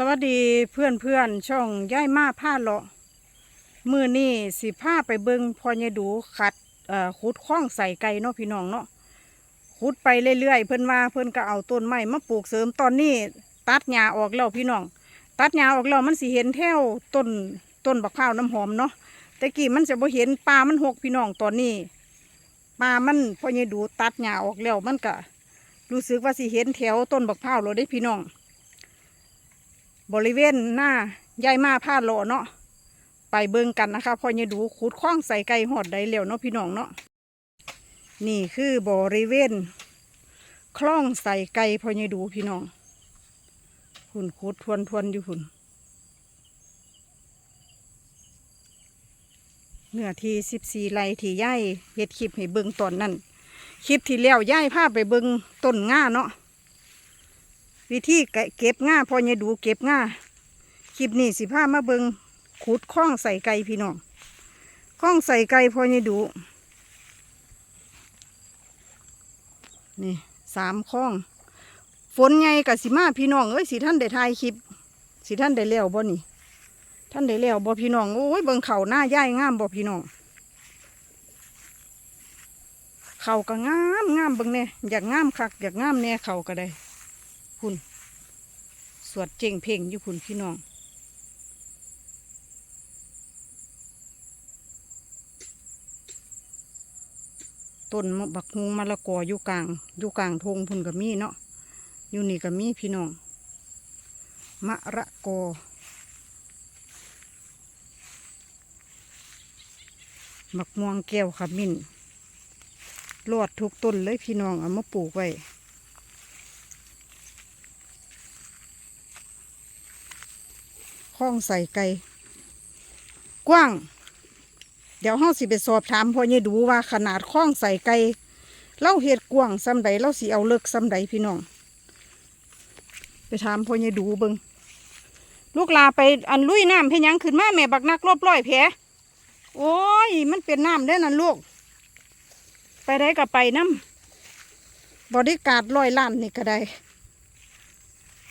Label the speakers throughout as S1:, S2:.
S1: สวัสดีเพื่อนเพื่อนช่องย่ายมาผ้าเลาะมือนี่สิผ้าไปเบิงพอยายดูขัดขุดคล้องใส่ไก่เนาะพี่น้องเนาะขุดไปเรื่อยๆเพิ่อนมาเพิ่อนก็เอาต้นไม้มาปลูกเสริมตอนนี้ตัดหญ้าออกแล้วพี่น้อง ตัดหญ้าออกแล้วมันสิเห็นแถวต้นต้นบักพร้าวน้ำหอมเนาะแต่กี้มันจะบ่เห็นปลามันหกพี่น้องตอนนี้ปลามันพอยายดูตัดหญ้าออกแล้วมันก็รู้สึกว่าสิเห็นแถวต้นบักพร้าวแล้วได้พี่น้อง บริเวณหน้ายายมาผ้าโลเนาะไปเบิ่งกันนะคะพอยายดูขุดคล้องใส่ไก่หอดได้แล้วเนาะพี่น้องเนาะนี่คือบริเวณคล้องใส่ไก่พอยายดูพี่น้องหุ่นขุดทวนทวนอยู่หุ่นเนื้อที่สิบสี่ไร่ที่ย่ายเฮ็ดคลิปให้เบิ่งตอนนั้นคลิปที่แล้วย่ายพาไปเบิ่งต้นง่าเนาะ วิธีเก็บง่าพอเนี่ยดูเก็บง่าคลิปนี้สิพามาเบิงขุดข้องใส่ไก่พี่น้องข้องใส่ไก่พอเนี่ยดู นี่สามข้องฝนไงกับสิมาพี่น้องเอ้ยสิท่านได้ถ่ายคลิปสิท่านได้เลี้ยวบ่นี่ ท่านได้เลี้ยวบ่พี่น้องโอ้ยเบิงเข่าหน้าย่ายงามบ่พี่น้องเข่าก็งามงามเบิงเนี่ยอยากงามคักอยากงามแน่เข่าก็ได้ พุ่นสวดเจงเพ่งอยู่พุ่นพี่น้องต้นมะบักฮุงมะละกออยู่กลางอยู่กลางทงพุ่นกับมีเนาะอยู่นี่กับมีพี่น้องมะระกอมักม่วงแก้วขมิ้นรอดทุกต้นเลยพี่น้องเอามาปลูกไว้ ข้องใส่ไก่กว้าง เดี๋ยวเฮาสิไปสอบถามพ่อเนี่ยดูว่าขนาดข้องใส่ไก่เล่าเห็ดกว้างซ้ำใดเล่าสิเอาเลิกซ้ำใดพี่น้อง ไปถามพ่อเนี่ยดูเบิงลูกลาไปอันลุยน้ำเพยังขึ้นมาแม่บักนักรบร้อยแผลโอ้ย มันเป็นน้ำได้นั่นลูก ไปได้ก็ไปน้ำบริการร้อยล้านนี่ก็ได้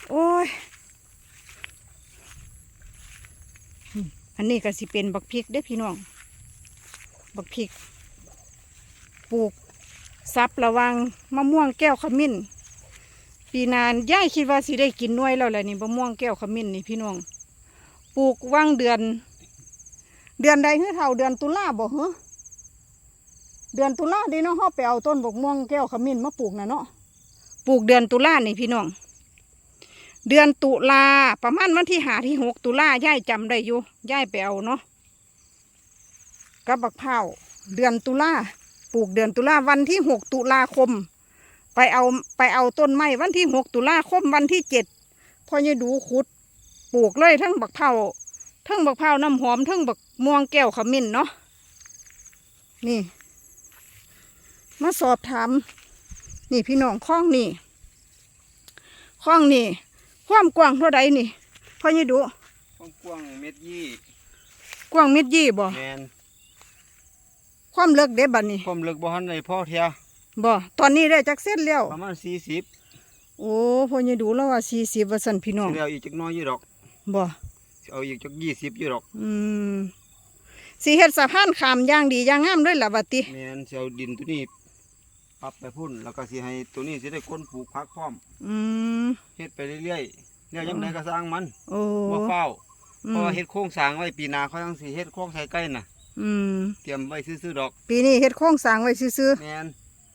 S1: โอ้ย อันนี้ก็สิเป็นบักพริกเด้อพี่น้อง บักพริก ปลูกซับระวังมะม่วงแก้วขมิ้น ปีนานย่ายคิดว่าสิได้กินน่วยแล้วแหละนี่มะม่วงแก้วขมิ้นนี่พี่น้อง ปลูกว่างเดือน เดือนใดเฮือเท่าเดือนตุลาบ่เหรอเดือนตุลาดีเนาะเฮาไปเอาต้นบกม่วงแก้วขมิ้นมาปลูกนะเนาะ ปลูกเดือนตุลานี่พี่น้อง เดือนตุลาประมาณวันที่หาที่หกตุลาย่ายจำได้อยู่ย่ายไปเอาเนาะกับบักเผาเดือนตุลาปลูกเดือนตุลาวันที่หกตุลาคม ไปเอาไปเอาต้นไม้วันที่หกตุลาคมวันที่เจ็ดพอเนี่ยดูขุด ปลูกเลยทั้งบักเผาทั้งบักเผาน้ำหอมทั้งบักม่วงแก้วขมิ้นเนาะนี่ มาสอบถามนี่พี่น้องข้องนี่ข้องนี่ ความกว้างเท่าใดนี่พ่อยี่ดู
S2: ความกว้างเม็ดยี่
S1: กว้างเม็ดยี่บ่
S2: แมน
S1: ความเลิกเด้บัดนี้
S2: ความลึกบ่ทันในพ่อเทีย
S1: บ่ตอนนี้ได้จักเส้นแล้ว
S2: ประมาณสี่สิบ
S1: โอ้พ่อยี่ดูแล้วว่าสี่สิบว่าสันพี่น้อง
S2: แล้วอีกจักหน้อยอยู่ดอก
S1: บ่
S2: สิเอาอีกจักยี่สิบอยู่ดอก
S1: อืมสีเฮ็ดสะพานขามอย่างดีอย่างงามด้วยล่ะบัดติ
S2: แมนสิเอาดินตัวนี้ ปรับไปพุ่น แล้วก็สิให้ตัวนี้สิได้คนปลูกพักพร้อม
S1: อืม
S2: เฮ็ดไปเรื่อยๆแล้วยังไดก็สร้างมัน
S1: โอ้
S2: บ่เฝ้า
S1: อื
S2: เพ
S1: ม
S2: ราะว่าเฮ็ดโครงสร้างไว้ปีหน้าเขาจังสิเฮ็ดโครงใส่ใกล้น่ะ
S1: อืม
S2: เตรียมไว้ซื้อๆดอก
S1: ปีนี้เฮ็ดโครงสร้างไว้ซื่อ
S2: แมน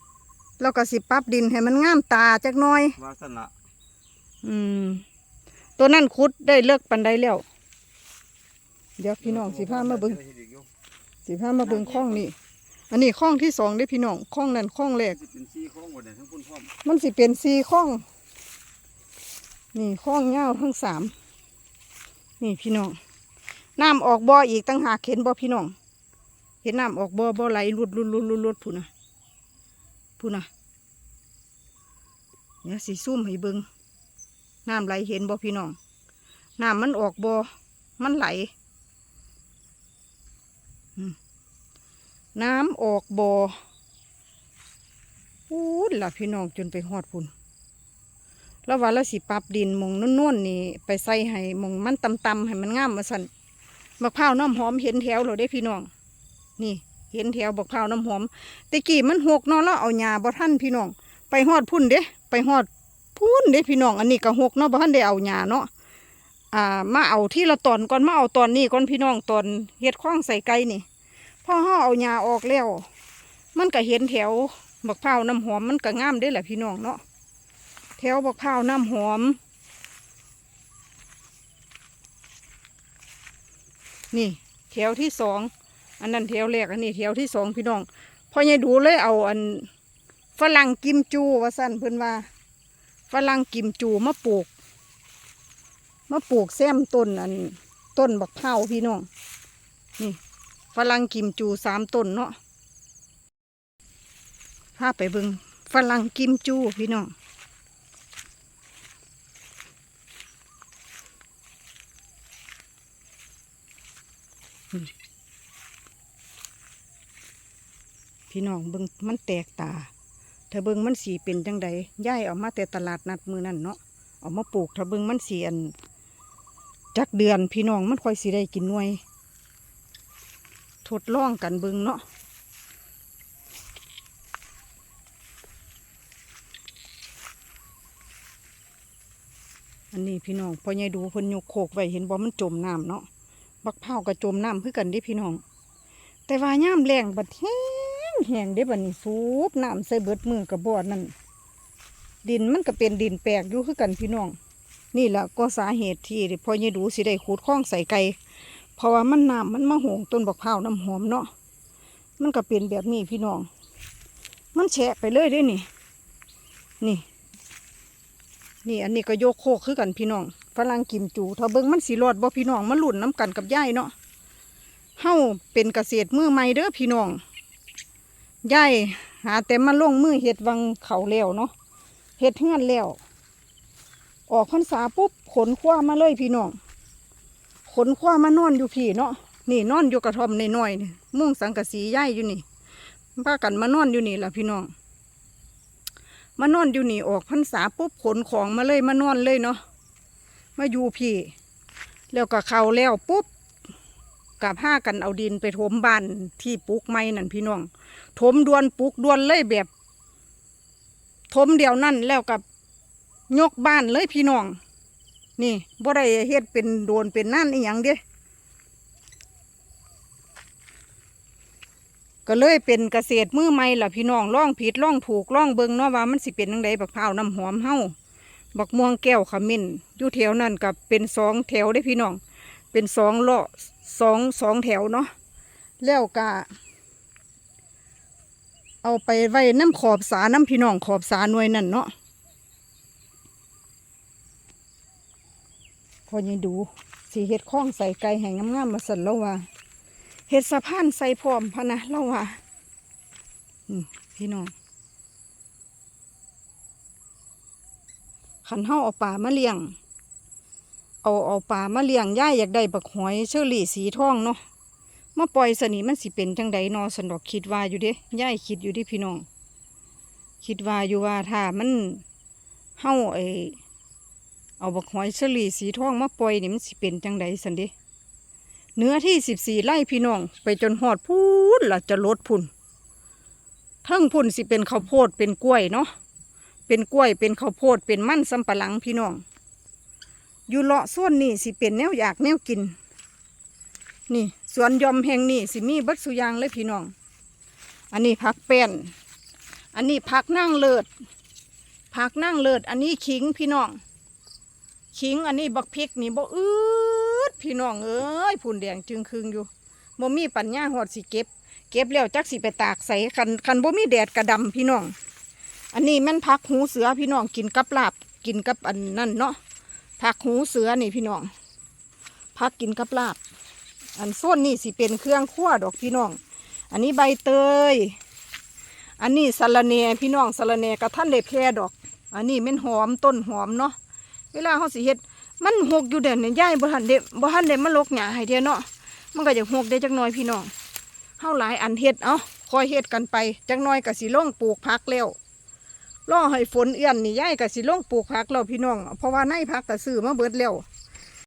S1: ๆแล้วก็สิปรับดินให้มันงามตาจักหน่อย
S2: ว่าซั่นล่ะ
S1: อืม ตัวนั้นขุดได้เลิกปันไดแล้ว เดี๋ยวพี่น้องสิพามาเบิ่งสิพามาเบิ่งข้องนี่ อันนี้ข้องที่สองได้อพี่น้องข้องนั้นข้องแรก
S2: สิเป็นซี่โครงบ่ได้ทั้งพุ่นพร้อม
S1: มันสิเป็นสี่ข้อง นี่ข้องเงาวทั้งสามนี่พี่น้องน้ำออกบ่ออีกตั้งหากเห็นบ่พี่น้อง เห็นน้ำออกบ่อบ่อไหลลุดลุดลุดลุดลุดพูนะพูนะเนี่ยสีซุ่มให้เบิงน้ำไหลเห็นบ่พี่น้องน้ำมันออกบ่อมันไหล อืม น้ำออกบ่อพูดล่ะพี่น้องจนไปหอดพุ่นแล้วว่าเราสิปรับดินมองนุ่นๆนี่ไปใส่ให้มองมันตำๆให้มันงามมาสั่นมะพร้าวน้ำหอมเห็นแถวเราได้พี่น้อง นี่เห็นแถวบักพร้าวน้ำหอมแตะกี้มันหกนาะแล้วเอาหญ้าบ่ทันพี่น้อง ไปฮอดพุ่นเด้ไปฮอดพุ่นเด้พี่น้อง อันนี้ก็หกเนาะบ่ทันได้เอาหญ้าเนาะอ่ามาเอาที่ละตอนก่อนมาเอาตอนนี้ก่อนพี่น้องตอนเฮ็ดข้องใส่ไก่นี่ พ่อเฮาเอาหญ้าออกแล้ว มันก็เห็นแถวบักพร้าวน้ำหอมมันก็งามเด้แหละพี่น้องเนาะแถวบักพร้าวน้ำหอม นี่แถวที่สองอันนั้นแถวแรกอันนี้แถวที่สองพี่น้องพอยายดูเลยเอาอันฝรั่งกิมจูว่าสั้นเพิ่นว่าฝรั่งกิมจูมาปลูกมาปลูกแซมต้นอันต้นบักเผาพี่น้องนี่ ฝรั่งกิมจูสามต้นเนาะพาไปเบิงฝรั่งกิมจูพี่น้องพี่น้องเบิงมันแตกตาถ้าเบิงมันสีเป็นจังใดย่ายออกมาแต่ตลาดนัดมือนั่นเนาะเอามาปลูกถ้าเบิงมันสีอันจักเดือนพี่น้องมันค่อยสีได้กินหน่วย ดลองกันเบิงเนาะอันนี้พี่น้องพอใหญ่ดูเพิ่นยกโคกไว้เห็นบ่มันจมน้ำเนาะบักเผาวก็จมน้ำคือกันดิพี่น้อง แต่ว่าย่ามแรงบัดแห้งแห้งเด้บัดนี้สูบน้ำใส่เบิดมือกับบ่อนั่นดินมันก็เป็นดินแปลกอยู่คือกันพี่น้อง นี่แหละก็สาเหตุที่พอใหญ่ดูสิได้ขุดคลองใส่ไก่ ราะว่ามันน้ำมันมาโหงต้นบักเผาวน้ำหอมเนาะมันก็เป็นแบบนี้พี่น้อง มันแฉะไปเลยด้วยนี่ นี่ นี่อันนี้ก็โยกโคกคือกันพี่น้องฝรั่งกิมจูถ้าเบิ้งมันสีรอดบ่พี่น้องมันหลุ่นน้ำกันกับย่ายเนาะเฮาเป็นเกษตรมือใหม่เด้อพี่น้องย่ายหาแต่มาลงมือเฮ็ดวังเขาแล้วเนาะเฮ็ดเฮือนแล้วออกพรรษาปุ๊บขนคว้ามาเลยพี่น้อง ขนคว้ามานอนอยู่พี่เนาะนี่นอนอยู่กระท่อมในน้อยนี่มุ้งสังกะสีย่ายอยู่นี่พากันมานอนอยู่นี่แหละพี่น้องมานอนอยู่นี่ออกพรรษาปุ๊บขนของมาเลยมานอนเลยเนาะมาอยู่พี่ แล้วก็เขาแล้วปุ๊บกับผ้ากันเอาดินไปถมบ้านที่ปลูกไม้นั่นพี่น้องถมดวนปลูกดวนเลยแบบถมเดียวนั่นแล้วกับยกบ้านเลยพี่น้อง นี่บ่ได้เฮ็ดเป็นโดนเป็นนั่นอีหยังเด้ก็เลยเป็นเกษตรมือใหม่ล่ะพี่น้องล่องผิดล่องถูกล่องเบิงเนาะว่ามันสิเป็นจังไดบักพร้าวน้ำหอมเฮาบักม่วงแก้วขมิ้นอยู่แถวนั้นกับเป็นสองแถวได้พี่น้อง เป็นสองเลาะสองสองแถวเนาะแล้วก็เอาไปไว้น้ำขอบสาน้ำพี่น้องขอบสาหน่วยนั่นเนาะ อยังดูสีเห็ดข้องใส่ไก่แห่งงามๆมาสั่นแล้วว่าเห็ดสะพานใส่พร้อมพะนะเล่าว่าพี่น้องขันเฮาเอาปลามาเลี้ยง เอาเอาปลามาเลี้ยงย่ายอยากได้บักหอยเชอรี่สีทองเนาะมาปล่อยสนีมันสิเป็นจังใดนอสันดอกคิดว่าอยู่เด้ย่ายคิดอยู่ดิพี่น้อง คิดว่าอยู่ว่าถ้ามันเฮาไอ เอาบักหอยเชอรี่สีทองมาปล่อยนี่มันสิเป็นจังใดสันเด้เนื้อที่สิบสี่ไร่พี่น้อง ไปจนหอดพูนล่ะจะลดพุ่นทั้งพุ่นสิเป็นข้าวโพดเป็นกล้วยเนาะเป็นกล้วยเป็นข้าวโพดเป็นมันสำปะหลังพี่น้อง อยู่เลาะส่วนนี่สิเป็นแนวอยากแนวกิน นี่สวนยอมแห่งนี้สิมีบัดสุยางเลยพี่น้อง อันนี้ผักแป้นอันนี้ผักนั่งเลิศผักนั่งเลิศอันนี้ขิงพี่น้อง ขิงอันนี้บักพริกนี่บ่อืดพี่น้องเอ้ยผุนแดงจึงคืงอยู่บ่มีปัญญาหอดสิเก็บ เก็บแล้วจักสิไปตากใส่คันคันบ่มีแดดกระดำพี่น้อง อันนี้แม่นผักหูเสือพี่น้องกินกับลาบกินกับอันนั่นเนาะผักหูเสือนี่พี่น้องผักกินกับลาบ อันส้นนี่สิเป็นเครื่องคั่วดอกพี่น้อง อันนี้ใบเตย อันนี้สะระแหน่พี่น้องสะระแหน่กระท่านได้แพร่ดอก อันนี้แม่นหอมต้นหอมเนาะ เวลาเขาสิเฮ็ดมันหกอยู่เด่นเนี่ยย่ายบ่ทันเด็บ่ทันเด็มันลกหยาให้เดียเนาะมันก็จะหกได้จักหน่อยพี่น้องเฮาหลายอันเฮ็ดเอ้าคอยเฮ็ดกันไปจักหน่อยก็สิลงปลูกผักแล้วรอให้ฝนเอื้อนนี่ยายก็สิลงปลูกผักแล้วพี่น้องเพราะว่าในผักก็ซื้อมาเบิดแล้ว